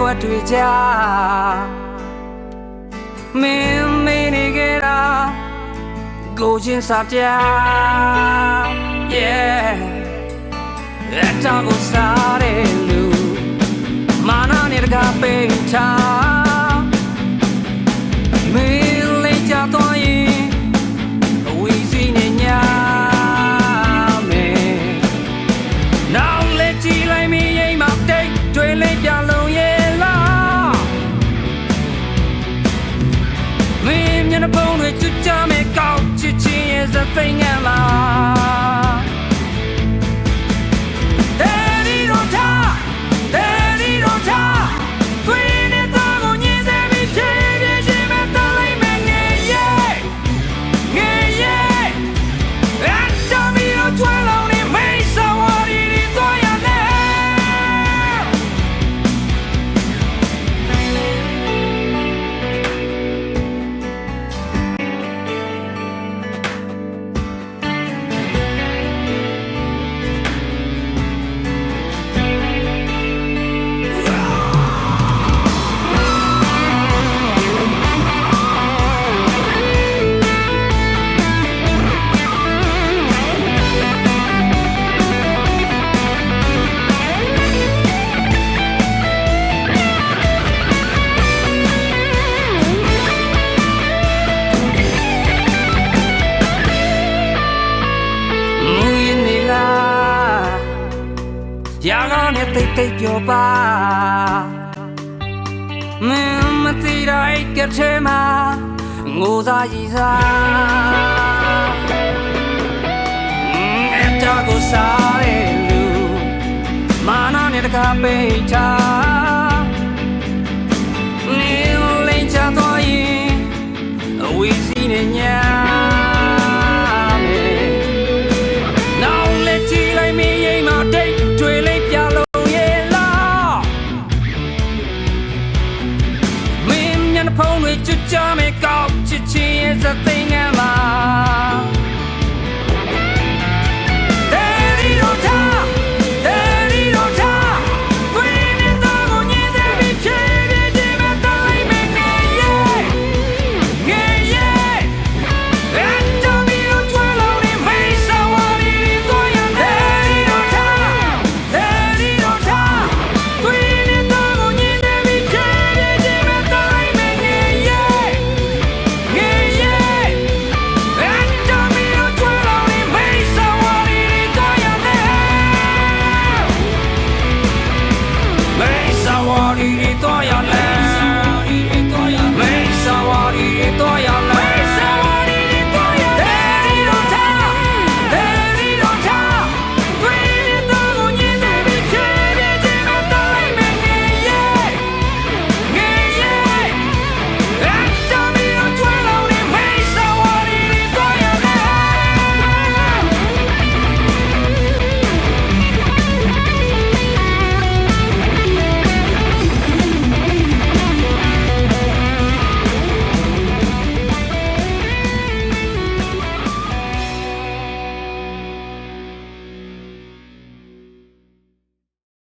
ကွက်တွေကြမင်းမင်းနေကြတာကိုချင်းစားပြ to tell me, cause cheating is a thing in love. ရာဂနဲ့တိတ်တိတ်ပြောပါမင်းမသိတိုင်းကထဲမှာငိုသာရည်သာအတာကိုစားတဲ့လူမာနနဲ့တကားပိတ်ချာ